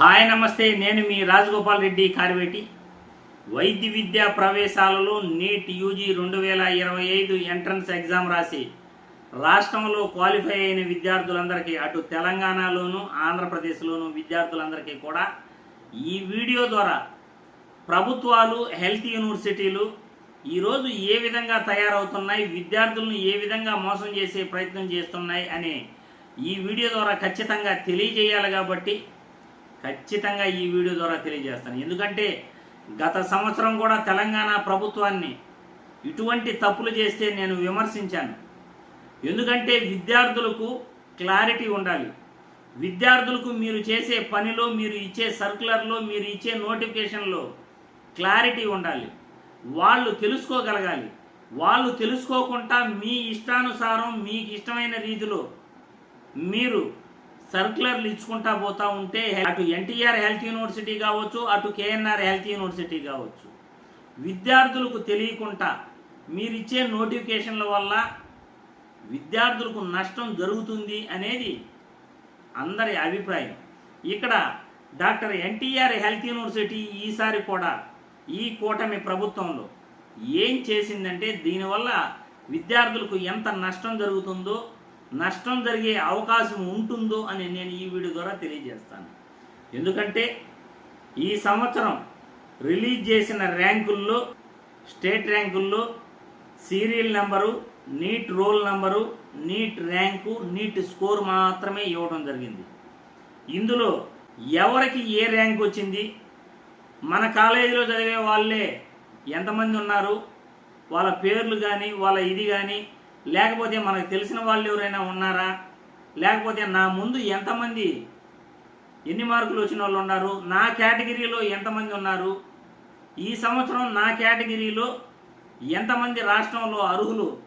Hi నమస్తే. నేను మీ రాజగోపాల్ రెడ్డి కార్వేటి. వైద్య విద్యా ప్రవేశాలలో నీట్ యూజీ రెండు వేల ఇరవై ఐదు ఎంట్రన్స్ ఎగ్జామ్ రాసి రాష్ట్రంలో క్వాలిఫై అయిన విద్యార్థులందరికీ అటు తెలంగాణలోను ఆంధ్రప్రదేశ్లోను విద్యార్థులందరికీ కూడా ఈ వీడియో ద్వారా ప్రభుత్వాలు హెల్త్ యూనివర్సిటీలు ఈరోజు ఏ విధంగా తయారవుతున్నాయి విద్యార్థులను ఏ విధంగా మోసం చేసే ప్రయత్నం చేస్తున్నాయి అనే ఈ వీడియో ద్వారా ఖచ్చితంగా తెలియజేయాలి కాబట్టి ఖచ్చితంగా ఈ వీడియో ద్వారా తెలియజేస్తాను. ఎందుకంటే గత సంవత్సరం కూడా తెలంగాణ ప్రభుత్వాన్ని ఇటువంటి తప్పులు చేస్తే నేను విమర్శించాను. ఎందుకంటే విద్యార్థులకు క్లారిటీ ఉండాలి. విద్యార్థులకు మీరు చేసే పనిలో మీరు ఇచ్చే సర్కులర్లో మీరు ఇచ్చే నోటిఫికేషన్లో క్లారిటీ ఉండాలి. వాళ్ళు తెలుసుకోగలగాలి. వాళ్ళు తెలుసుకోకుండా మీ ఇష్టానుసారం మీకు ఇష్టమైన రీతిలో మీరు సర్క్యులర్లు ఇచ్చుకుంటా పోతా ఉంటే అటు ఎన్టీఆర్ హెల్త్ యూనివర్సిటీ కావచ్చు అటు కేఎన్ఆర్ హెల్త్ యూనివర్సిటీ కావచ్చు. విద్యార్థులకు తెలియకుండా మీరిచ్చే నోటిఫికేషన్ల వల్ల విద్యార్థులకు నష్టం జరుగుతుంది అనేది అందరి అభిప్రాయం. ఇక్కడ డాక్టర్ ఎన్టీఆర్ హెల్త్ యూనివర్సిటీ ఈసారి కూడా ఈ కూటమి ప్రభుత్వంలో ఏం చేసిందంటే దీనివల్ల విద్యార్థులకు ఎంత నష్టం జరుగుతుందో నష్టం జరిగే అవకాశం ఉంటుందో అని నేను ఈ వీడియో ద్వారా తెలియజేస్తాను. ఎందుకంటే ఈ సంవత్సరం రిలీజ్ చేసిన ర్యాంకుల్లో state ర్యాంకుల్లో serial number NEET roll number NEET rank NEET score మాత్రమే ఇవ్వడం జరిగింది. ఇందులో ఎవరికి ఏ ర్యాంక్ వచ్చింది? మన కాలేజీలో చదివే వాళ్ళే ఎంతమంది ఉన్నారు? వాళ్ళ పేర్లు కానీ వాళ్ళ ఇది కానీ లేకపోతే మనకు తెలిసిన వాళ్ళు ఎవరైనా ఉన్నారా? లేకపోతే నా ముందు ఎంతమంది ఎన్ని మార్కులు వచ్చిన వాళ్ళు ఉన్నారు? నా కేటగిరీలో ఎంతమంది ఉన్నారు? ఈ సంవత్సరం నా కేటగిరీలో ఎంతమంది రాష్ట్రంలో అర్హులు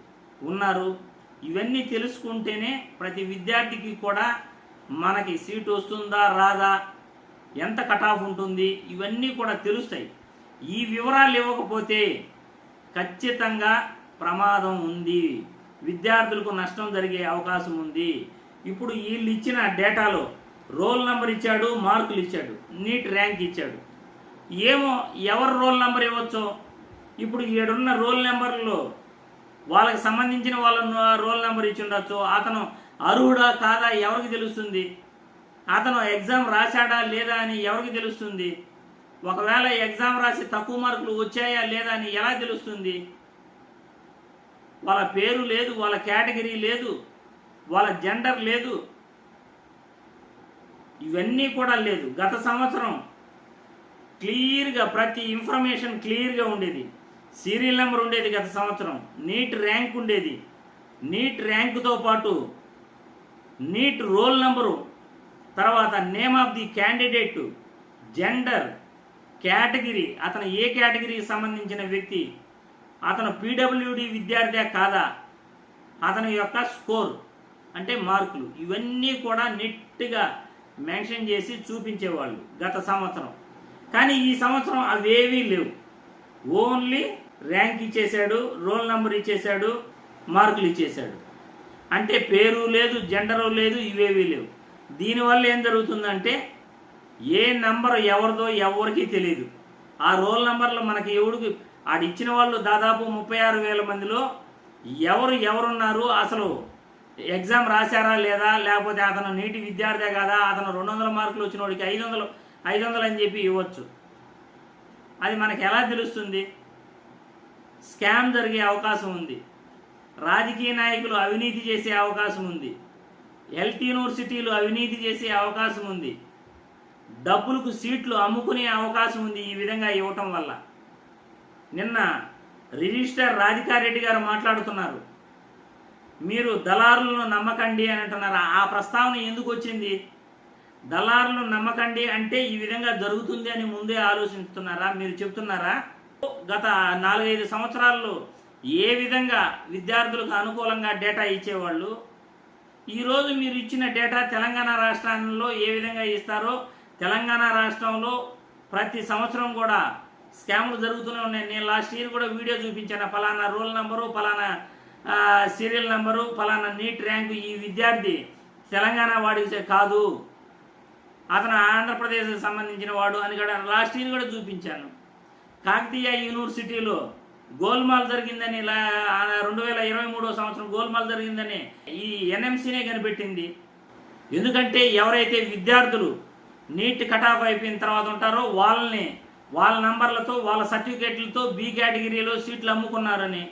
ఉన్నారు? ఇవన్నీ తెలుసుకుంటేనే ప్రతి విద్యార్థికి కూడా మనకి సీటు వస్తుందా రాదా? ఎంత కట్ ఆఫ్ ఉంటుంది? ఇవన్నీ కూడా తెలుస్తాయి. ఈ వివరాలు ఇవ్వకపోతే ఖచ్చితంగా ప్రమాదం ఉంది. విద్యార్థులకు నష్టం జరిగే అవకాశం ఉంది. ఇప్పుడు వీళ్ళు ఇచ్చిన డేటాలో రోల్ నెంబర్ ఇచ్చాడు మార్కులు ఇచ్చాడు నీట్ ర్యాంక్ ఇచ్చాడు. ఏమో ఎవరు రోల్ నెంబర్ ఇవ్వచ్చో? ఇప్పుడు ఈడున్న రోల్ నెంబర్లో వాళ్ళకి సంబంధించిన వాళ్ళను రోల్ నెంబర్ ఇచ్చి ఉండొచ్చు. అతను అర్హుడా కాదా ఎవరికి తెలుస్తుంది? అతను ఎగ్జామ్ రాశాడా లేదా అని ఎవరికి తెలుస్తుంది? ఒకవేళ ఎగ్జామ్ రాసి తక్కువ మార్కులు వచ్చాయా లేదా అని ఎలా తెలుస్తుంది? వాళ్ళ పేరు లేదు వాళ్ళ కేటగిరీ లేదు వాళ్ళ జెండర్ లేదు. ఇవన్నీ కూడా లేదు. గత సంవత్సరం క్లియర్గా ప్రతి ఇన్ఫర్మేషన్ క్లియర్గా ఉండేది. సీరియల్ నెంబర్ ఉండేది గత సంవత్సరం. నీట్ ర్యాంక్ ఉండేది. నీట్ ర్యాంకుతో పాటు నీట్ రోల్ నెంబరు తర్వాత name of the candidate gender category అతను ఏ కేటగిరీకి సంబంధించిన వ్యక్తి అతను పీడబ్ల్యూడి విద్యార్థి కాదా? అతని యొక్క స్కోర్ అంటే మార్కులు ఇవన్నీ కూడా నిట్గా మెన్షన్ చేసి చూపించేవాళ్ళు గత సంవత్సరం. కానీ ఈ సంవత్సరం అవేవీ లేవు. ఓన్లీ ర్యాంక్ ఇచ్చేశాడు రోల్ నెంబర్ ఇచ్చేశాడు మార్కులు ఇచ్చేశాడు. అంటే పేరు లేదు జెండరు లేదు ఇవేవీ లేవు. దీనివల్ల ఏం జరుగుతుందంటే ఏ నంబర్ ఎవరిదో ఎవరికి తెలియదు ఆ రోల్ నెంబర్లు మనకి ఎవడికి ఆడు ఇచ్చిన వాళ్ళు దాదాపు ముప్పై ఆరు వేల మందిలో ఎవరు ఎవరున్నారు? అసలు ఎగ్జామ్ రాశారా లేదా? లేకపోతే అతను నీటి విద్యార్థే కాదా? అతను రెండు వందల మార్కులు వచ్చిన వాడికి ఐదు వందలు ఐదు వందలు అని చెప్పి ఇవ్వచ్చు. అది మనకి ఎలా తెలుస్తుంది? స్కామ్ జరిగే అవకాశం ఉంది. రాజకీయ నాయకులు అవినీతి చేసే అవకాశం ఉంది. ఎల్టీ యూనివర్సిటీలు అవినీతి చేసే అవకాశం ఉంది. డబ్బులకు సీట్లు అమ్ముకునే అవకాశం ఉంది ఈ విధంగా ఇవ్వటం వల్ల. నిన్న రిజిస్టర్ రాధికారెడ్డి గారు మాట్లాడుతున్నారు. మీరు దళారులను నమ్మకండి అని అంటున్నారు? ఆ ప్రస్తావన ఎందుకు వచ్చింది? దళారులను నమ్మకండి అంటే ఈ విధంగా జరుగుతుంది అని ముందే ఆలోచిస్తున్నారా? మీరు చెప్తున్నారా? గత నాలుగైదు సంవత్సరాల్లో ఏ విధంగా విద్యార్థులకు అనుకూలంగా డేటా ఇచ్చేవాళ్ళు? ఈరోజు మీరు ఇచ్చిన డేటా తెలంగాణ రాష్ట్రంలో ఏ విధంగా ఇస్తారో తెలంగాణ రాష్ట్రంలో ప్రతి సంవత్సరం కూడా స్కామ్లు జరుగుతూనే ఉన్నాయి. నేను లాస్ట్ ఇయర్ కూడా వీడియో చూపించాను. ఫలానా రోల్ నెంబరు ఫలానా సీరియల్ నెంబరు ఫలానా నీట్ ర్యాంకు ఈ విద్యార్థి తెలంగాణ వాడి కాదు. అతను ఆంధ్రప్రదేశ్కి సంబంధించిన వాడు అని కూడా లాస్ట్ ఇయర్ కూడా చూపించాను. కాకతీయ యూనివర్సిటీలో గోల్మాల్ జరిగిందని రెండు వేల ఇరవై మూడో సంవత్సరం గోల్మాల్ జరిగిందని ఈ ఎన్ఎంసీనే కనిపెట్టింది. ఎందుకంటే ఎవరైతే విద్యార్థులు నీట్ కటాఫ్ అయిపోయిన తర్వాత ఉంటారో వాళ్ళని వాళ్ళ నంబర్లతో వాళ్ళ సర్టిఫికేట్లతో బి కేటగిరీలో సీట్లు అమ్ముకున్నారని.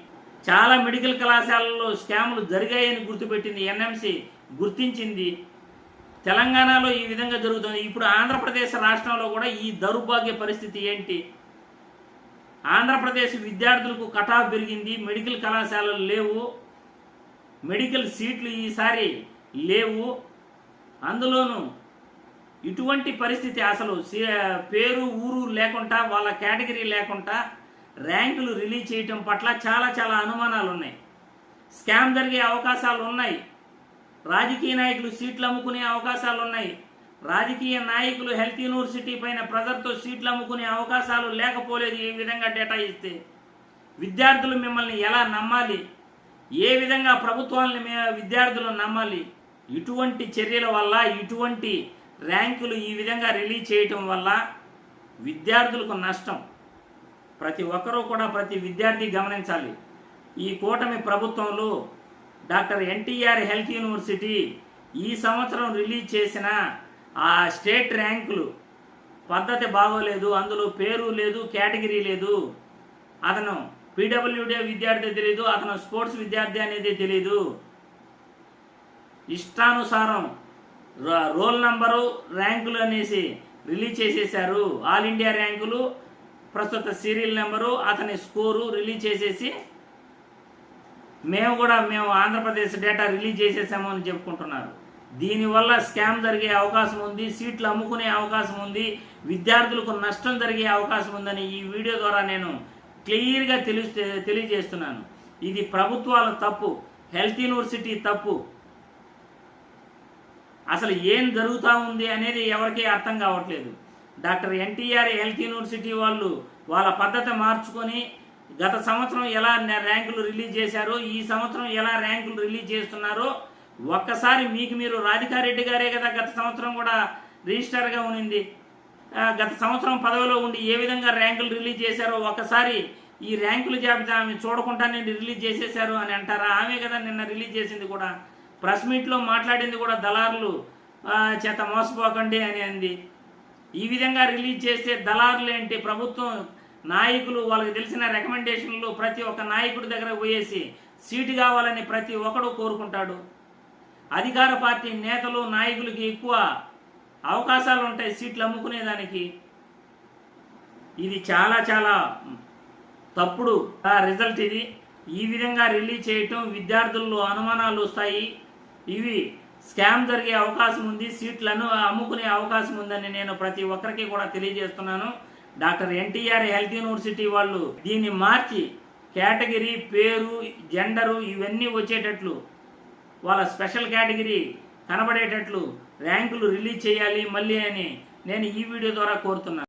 చాలా మెడికల్ కళాశాలల్లో స్కాములు జరిగాయని గుర్తుపెట్టింది ఎన్ఎంసి. గుర్తించింది. తెలంగాణలో ఈ విధంగా జరుగుతుంది. ఇప్పుడు ఆంధ్రప్రదేశ్ రాష్ట్రంలో కూడా ఈ దౌర్భాగ్య పరిస్థితి ఏంటి? ఆంధ్రప్రదేశ్ విద్యార్థులకు కటాఫ్ పెరిగింది. మెడికల్ కళాశాలలు లేవు. మెడికల్ సీట్లు ఈసారి లేవు. అందులోనూ ఇటువంటి పరిస్థితి అసలు పేరు ఊరు లేకుండా వాళ్ళ కేటగిరీ లేకుండా ర్యాంకులు రిలీజ్ చేయటం పట్ల చాలా చాలా అనుమానాలు ఉన్నాయి. స్కామ్ జరిగే అవకాశాలు ఉన్నాయి. రాజకీయ నాయకులు సీట్లు అమ్ముకునే అవకాశాలు ఉన్నాయి. రాజకీయ నాయకులు హెల్త్ యూనివర్సిటీ పైన ప్రజలతో సీట్లు అమ్ముకునే అవకాశాలు లేకపోలేదు ఈ విధంగా డేటా ఇస్తే. విద్యార్థులు మిమ్మల్ని ఎలా నమ్మాలి? ఏ విధంగా ప్రభుత్వాలను విద్యార్థులు నమ్మాలి? ఇటువంటి చర్యల వల్ల ఇటువంటి ర్యాంకులు ఈ విధంగా రిలీజ్ చేయటం వల్ల విద్యార్థులకు నష్టం. ప్రతి ఒక్కరూ కూడా ప్రతి విద్యార్థి గమనించాలి. ఈ కూటమి ప్రభుత్వంలో డాక్టర్ ఎన్టీఆర్ హెల్త్ యూనివర్సిటీ ఈ సంవత్సరం రిలీజ్ చేసిన ఆ స్టేట్ ర్యాంకులు పద్ధతి బాగోలేదు అందులో పేరు లేదు కేటగిరీ లేదు. అతను పీడబ్ల్యూడీ విద్యార్థి తెలియదు అతను స్పోర్ట్స్ విద్యార్థి అనేది తెలియదు ఇష్టానుసారం రోల్ నంబరు ర్యాంకులు అనేసి రిలీజ్ చేసేశారు. ఆల్ ఇండియా ర్యాంకులు ప్రస్తుత సీరియల్ నెంబరు అతని స్కోరు రిలీజ్ చేసేసి మేము కూడా మేము ఆంధ్రప్రదేశ్ డేటా రిలీజ్ చేసేసాము అని చెప్పుకుంటున్నారు. దీనివల్ల స్కామ్ జరిగే అవకాశం ఉంది సీట్లు అమ్ముకునే అవకాశం ఉంది విద్యార్థులకు నష్టం జరిగే అవకాశం ఉందని ఈ వీడియో ద్వారా నేను క్లియర్గా తెలి తెలియజేస్తున్నాను. ఇది ప్రభుత్వాల తప్పు హెల్త్ యూనివర్సిటీ తప్పు. అసలు ఏం జరుగుతూ ఉంది అనేది ఎవరికీ అర్థం కావట్లేదు. డాక్టర్ ఎన్టీఆర్ హెల్త్ యూనివర్సిటీ వాళ్ళు వాళ్ళ పద్ధతి మార్చుకొని గత సంవత్సరం ఎలా ర్యాంకులు రిలీజ్ చేశారో ఈ సంవత్సరం ఎలా ర్యాంకులు రిలీజ్ చేస్తున్నారో ఒక్కసారి మీకు మీరు రాధికారెడ్డి గారే కదా గత సంవత్సరం కూడా రిజిస్టర్గా ఉనింది గత సంవత్సరం పదవిలో ఉండి ఏ విధంగా ర్యాంకులు రిలీజ్ చేశారో ఒక్కసారి ఈ ర్యాంకుల జాబితా ఆమె చూడకుండానే రిలీజ్ చేసేశారు అని అంటారా? ఆమె కదా నిన్న రిలీజ్ చేసింది కూడా. ప్రెస్ మీట్లో మాట్లాడింది కూడా దళారులు చేత మోసపోకండి అని అంది. ఈ విధంగా రిలీజ్ చేస్తే దళారులు ఏంటి? ప్రభుత్వం నాయకులు వాళ్ళకి తెలిసిన రికమెండేషన్లు ప్రతి ఒక్క నాయకుడి దగ్గర పోయేసి సీటు కావాలని ప్రతి ఒక్కడు కోరుకుంటాడు. అధికార పార్టీ నేతలు నాయకులకి ఎక్కువ అవకాశాలు ఉంటాయి సీట్లు అమ్ముకునేదానికి. ఇది చాలా చాలా తప్పుడు ఆ రిజల్ట్ ఇది. ఈ విధంగా రిలీజ్ చేయటం విద్యార్థుల్లో అనుమానాలు వస్తాయి. ఇవి స్కామ్ జరిగే అవకాశం ఉంది సీట్లను అమ్ముకునే అవకాశం ఉందని నేను ప్రతి ఒక్కరికి కూడా తెలియజేస్తున్నాను. డాక్టర్ ఎన్టీఆర్ హెల్త్ యూనివర్సిటీ వాళ్ళు దీన్ని మార్చి కేటగిరీ పేరు జెండరు ఇవన్నీ వచ్చేటట్లు వాళ్ళ స్పెషల్ కేటగిరీ కనబడేటట్లు ర్యాంకులు రిలీజ్ చేయాలి మళ్ళీ అని నేను ఈ వీడియో ద్వారా కోరుతున్నాను.